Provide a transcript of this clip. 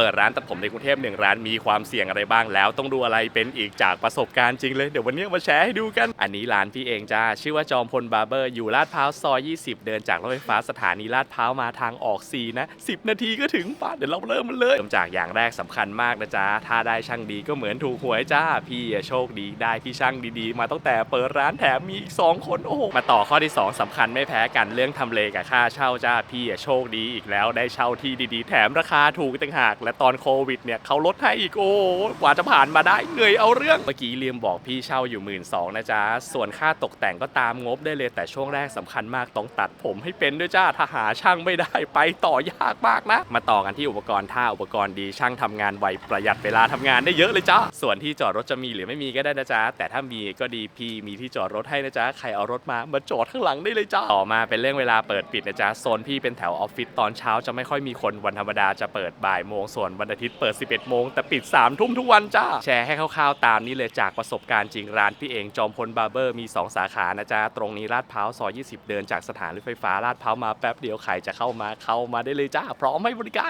เปิดร้านตัดผมในกรุงเทพหนึ่งร้านมีความเสี่ยงอะไรบ้างแล้ว ต้องดูอะไรเป็นอีกจากประสบการณ์จริงเลย เดี๋ยววันนี้มาแชร์ให้ดูกัน อันนี้ร้านพี่เองจ้า ชื่อว่าจอมพลบาร์เบอร์อยู่ลาดพร้าวซอย 20 เดินจากรถไฟฟ้าสถานีลาดพร้าวมาทางออก 4 นะ 10 นาทีก็ถึงป้าเดี๋ยวเราเริ่มมันเลยเริ่มจากอย่างแรกสำคัญมากนะจ๊ะถ้าได้ช่างดีก็เหมือนถูกหวยจ้า พี่โชคดีได้พี่ช่างดีๆ มาตั้งแต่เปิดร้านแถมมีอีก2คนโอ้โหมาต่อข้อที่ 2สำคัญไม่แพ้กันเรื่องทำเลกับค่าเช่าจ้าพี่โชคดีอีกแล้วได้เช่าที่ดีๆ แถมราคาถูกอีกต่างหากและตอนโควิดเนี่ยเขาลดให้อีกโอ้กว่าจะผ่านมาได้เหนื่อยเอาเรื่อง เมื่อกี้ลืมบอกพี่เช่าอยู่หมื่นสองนะจ๊ะ ส่วนค่าตกแต่งก็ตามงบได้เลยแต่ช่วงแรกสำคัญมากต้องตัดผมให้เป็นด้วยจ้าถ้าหาช่างไม่ได้ไปต่อยากมากนะ มาต่อกันที่อุปกรณ์ถ้าอุปกรณ์ดีช่างทำงานไวประหยัดเวลาทำงานได้เยอะเลยจ้าส่วนที่จอดรถจะมีหรือไม่มีก็ได้นะจ๊ะแต่ถ้ามีก็ดีพี่มีที่จอดรถให้นะจ๊ะใครเอารถมามาจอดข้างหลังได้เลยจ้าต่อมาเป็นเรื่องเวลาเปิดปิดนะจ๊ะโซนพี่เป็นแถวออฟฟิศตอนเช้าจะไม่ค่อยมีคนวันธรรมดาจะเปิดบ่ายโมงส่วนวันอาทิตย์เปิด 11 โมง แต่ปิด 3 ทุ่มทุกวันจ้า แชร์ให้คร่าวๆตามนี้เลยจากประสบการณ์จริงร้านพี่เองจอมพลบาร์เบอร์มี 2 สาขานะจ๊ะ ตรงนี้ลาดพร้าวซอย 20 เดินจากสถานรถไฟฟ้าลาดพร้าวมาแป๊บเดียวใครจะเข้ามาเข้ามาได้เลยจ้า พร้อมให้บริการ